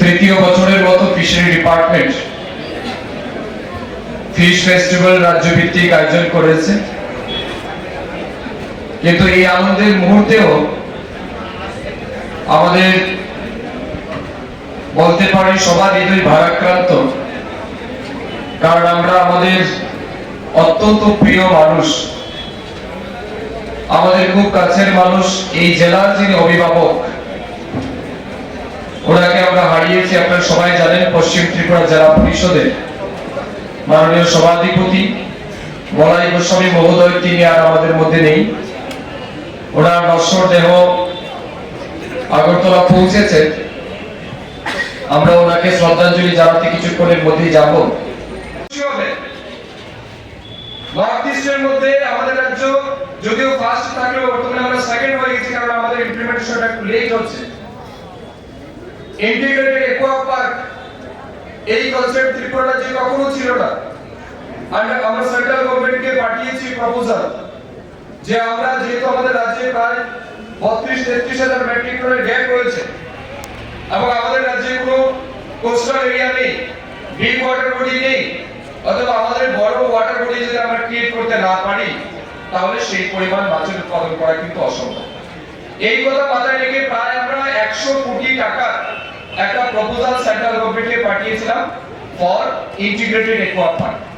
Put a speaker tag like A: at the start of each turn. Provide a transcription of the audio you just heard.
A: তৃতীয় বছরের মতো ফিশারি ডিপার্টমেন্ট ফিশ ফেস্টিভ্যাল রাজ্যভিত্তিক আয়োজন করেছে। কিন্তু এই আনন্দের মুহূর্তেও আমাদের বলতে পারি সবার হৃদয় ভারাক্রান্ত, কারণ আমরা আমাদের অত্যন্ত প্রিয় মানুষ, আমাদের খুব কাছের মানুষ এই জেলার যিনি অভিভাবক আমরা আপনারা সবাই জানেন, পশ্চিম ত্রিপুরা জেলা পরিষদের মাননীয় সভাধিপতি মলাই গোস্বামী মহোদয়, তিনি আর আমাদের মধ্যে নেই। ওনার নশ্বর দেহ আগরতলা পৌঁছেছে। আমরা ওনাকে শ্রদ্ধাঞ্জলি জানাতে কিছুক্ষণের মধ্যেই যাব। আমাদের রাজ্য যদিও ফার্স্ট থাকলেও বর্তমানে আমরা সেকেন্ড হয়ে গেছি, কারণ আমাদের ইমপ্লিমেন্টেশনটা একটু লেট হচ্ছে। ইন্টিগ্রেটেড একুয়া পার্ক এই কনসেপ্ট ত্রিপুরা রাজ্যে কখনো ছিল না। আর আমরা সেন্ট্রাল গভর্নমেন্টকে পাঠিয়েছি প্রপোজাল যে আমরা যেহেতু আমাদের রাজ্যে প্রায় বত্রিশ, তেত্রিশ হাজার মেট্রিক টনের গ্যাপ রয়েছে, এবং আমাদের রাজ্যে কোনো কোস্টাল এরিয়া নেই ডিপ ওয়াটার বডি নেই, অথবা আমাদের বড় ওয়াটার বডি যদি আমরা ক্রিয়েট করতে না পারি, তাহলে সেই পরিমাণ মাছের উৎপাদন করা কিন্তু অসম্ভব। এই কথা মাথায় রেখে প্রায় আমরা একশো কোটি টাকা একটা প্রপোজাল সেন্ট্রাল গভর্নমেন্টকে পাঠিয়েছিলাম ফর ইন্টিগ্রেটেড একুয়া পার্ক